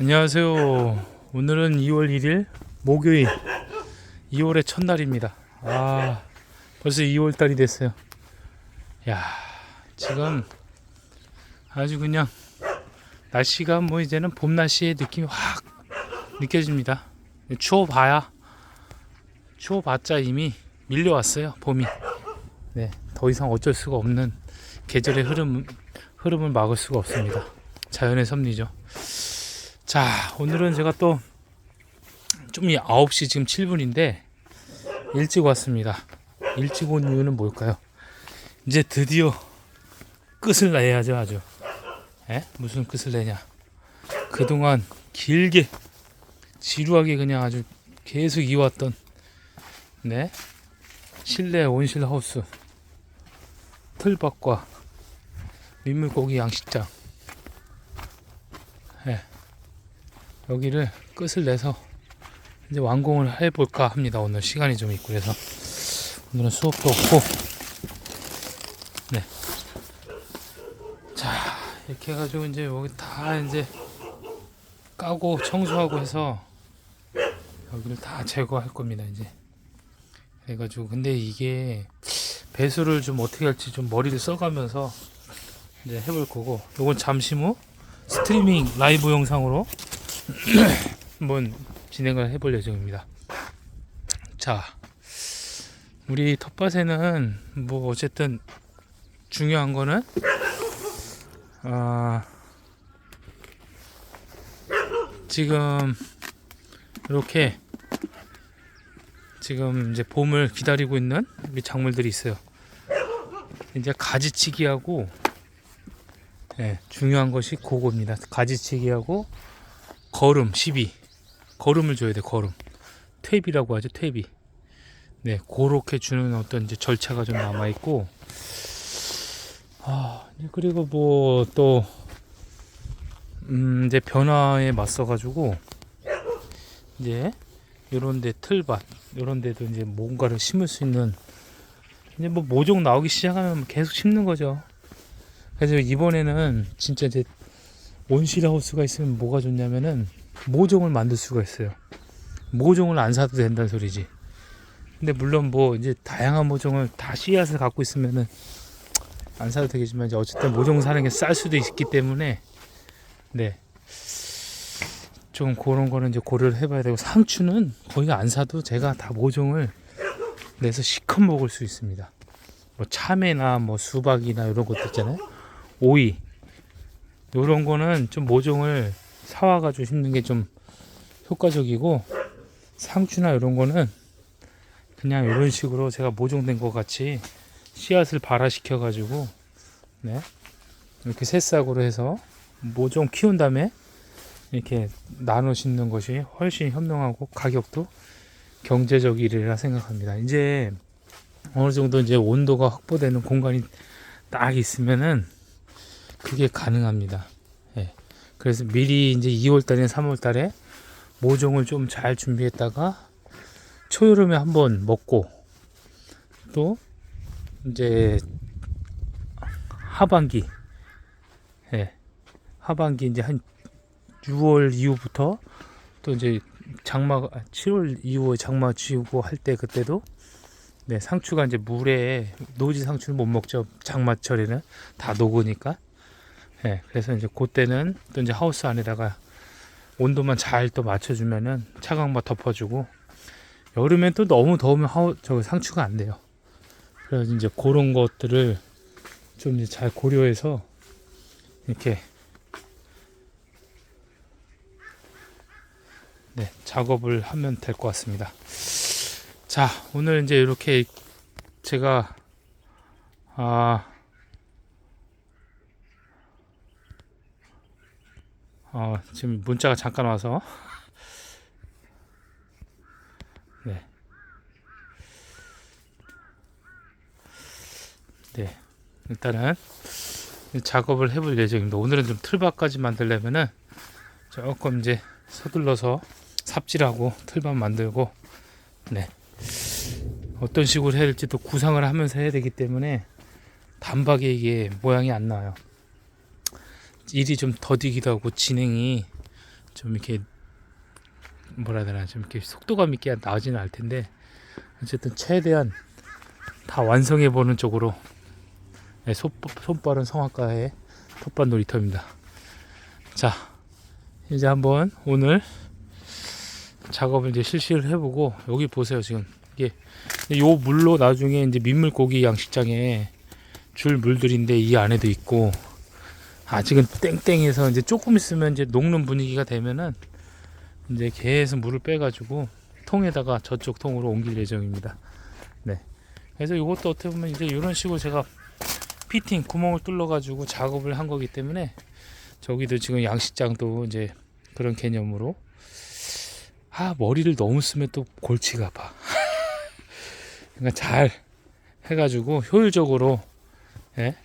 안녕하세요. 오늘은 2월 1일 목요일 2월의 첫날입니다. 아 벌써 2월 달이 됐어요. 야 지금 아주 그냥 날씨가 뭐 이제는 봄 날씨의 느낌이 확 느껴집니다. 추워봐야 추워봤자 이미 밀려왔어요 봄이. 네, 더 이상 어쩔 수가 없는 계절의 흐름 흐름을 막을 수가 없습니다. 자연의 섭리죠. 자, 오늘은 제가 또 좀 9시 지금 7분인데 일찍 왔습니다. 일찍 온 이유는 뭘까요? 이제 드디어 끝을 내야죠, 아주. 에? 무슨 끝을 내냐? 그동안 길게 지루하게 그냥 아주 계속 이어왔던 네 실내 온실 하우스 틀밭과 민물고기 양식장 여기를 끝을 내서 이제 완공을 해볼까 합니다. 오늘 시간이 좀 있고 그래서 오늘은 수업도 없고 네. 자 이렇게 해가지고 이제 여기 다 이제 까고 청소하고 해서 여기를 다 제거할 겁니다. 이제 해가지고 근데 이게 배수를 좀 어떻게 할지 좀 머리를 써가면서 이제 해볼 거고 요건 잠시 후 스트리밍 라이브 영상으로 한번 진행을 해볼 예정입니다. 자, 우리 텃밭에는 뭐 어쨌든 중요한 거는 아 지금 이렇게 지금 이제 봄을 기다리고 있는 우리 작물들이 있어요. 이제 가지치기하고 예, 중요한 것이 그거입니다. 가지치기하고 거름 12 거름을 줘야 돼 거름. 퇴비라고 하죠 퇴비. 네 그렇게 주는 어떤 이제 절차가 좀 남아 있고. 아 그리고 뭐 또 음, 이제 변화에 맞서 가지고 이제 요런 데 틀밭 요런 데도 이제 뭔가를 심을 수 있는 이제 뭐 모종 나오기 시작하면 계속 심는 거죠. 그래서 이번에는 진짜 이제 온실 하우스가 있으면 뭐가 좋냐면은 모종을 만들 수가 있어요. 모종을 안 사도 된다는 소리지. 근데 물론 뭐 이제 다양한 모종을 다 씨앗을 갖고 있으면은 안 사도 되겠지만 이제 어쨌든 모종 사는 게 쌀 수도 있기 때문에 네. 좀 그런 거는 이제 고려를 해봐야 되고 상추는 거의 안 사도 제가 다 모종을 내서 시컷 먹을 수 있습니다. 뭐 참외나 뭐 수박이나 이런 것도 있잖아요. 오이 이런 거는 좀 모종을 사와가지고 심는 게 좀 효과적이고 상추나 이런 거는 그냥 이런 식으로 제가 모종된 것 같이 씨앗을 발화시켜 가지고 네 이렇게 새싹으로 해서 모종 키운 다음에 이렇게 나눠 심는 것이 훨씬 현명하고 가격도 경제적이라 생각합니다. 이제 어느 정도 이제 온도가 확보되는 공간이 딱 있으면은 그게 가능합니다. 예. 그래서 미리 이제 2월 달이나 3월 달에 모종을 좀 잘 준비했다가 초여름에 한번 먹고 또 이제 하반기 예. 하반기 이제 한 6월 이후부터 또 이제 장마 7월 이후에 장마 지우고 할 때 그때도 네 상추가 이제 물에 노지 상추를 못 먹죠 장마철에는 다 녹으니까 예 그래서 이제 그때는 또 이제 하우스 안에다가 온도만 잘 또 맞춰주면은 차광만 덮어주고 여름엔 또 너무 더우면 하우 저 상추가 안 돼요 그래서 이제 그런 것들을 좀 잘 고려해서 이렇게 네, 작업을 하면 될 것 같습니다. 자, 오늘 이제 이렇게 제가 아, 어, 지금 문자가 잠깐 와서 네. 네. 일단은 작업을 해볼 예정입니다. 오늘은 좀 틀밭까지 만들려면은 조금 이제 서둘러서 삽질하고 틀만 만들고 네 어떤 식으로 해야 될지 또 구상을 하면서 해야 되기 때문에 단박에 이게 모양이 안 나와요 일이 좀 더디기도 하고 진행이 좀 이렇게 뭐라 해야 되나 좀 이렇게 속도감 있게 나오지는 않을 텐데 어쨌든 최대한 다 완성해 보는 쪽으로 네, 손, 손빠른 성악가의 텃밭 놀이터입니다. 자 이제 한번 오늘 작업을 이제 실시를 해보고 여기 보세요 지금 이게 요 물로 나중에 이제 민물고기 양식장에 줄 물들인데 이 안에도 있고 아직은 땡땡해서 이제 조금 있으면 이제 녹는 분위기가 되면은 이제 계속 물을 빼가지고 통에다가 저쪽 통으로 옮길 예정입니다. 네. 그래서 이것도 어떻게 보면 이제 이런 식으로 제가 피팅 구멍을 뚫어가지고 작업을 한 거기 때문에 저기도 지금 양식장도 이제 그런 개념으로 아 머리를 너무 쓰면 또 골치가 아파. 그러니까 잘 해가지고 효율적으로 예?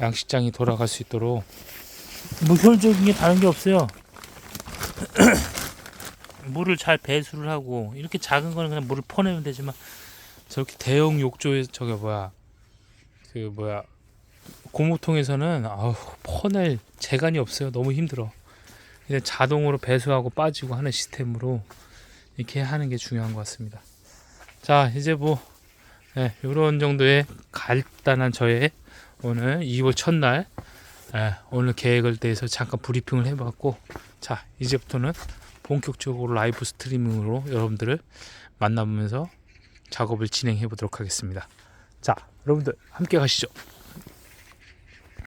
양식장이 돌아갈 수 있도록 뭐 효율적인 게 다른 게 없어요. 물을 잘 배수를 하고 이렇게 작은 거는 그냥 물을 퍼내면 되지만 저렇게 대형 욕조에 저게 뭐야 그 뭐야 고무통에서는 아우 퍼낼 재간이 없어요. 너무 힘들어. 그냥 자동으로 배수하고 빠지고 하는 시스템으로 이렇게 하는 게 중요한 것 같습니다. 자 이제 뭐 네, 이런 정도의 간단한 저의 오늘 2월 첫날 예, 오늘 계획을 대해서 잠깐 브리핑을 해봤고 자 이제부터는 본격적으로 라이브 스트리밍으로 여러분들을 만나보면서 작업을 진행해 보도록 하겠습니다. 자 여러분들 함께 가시죠.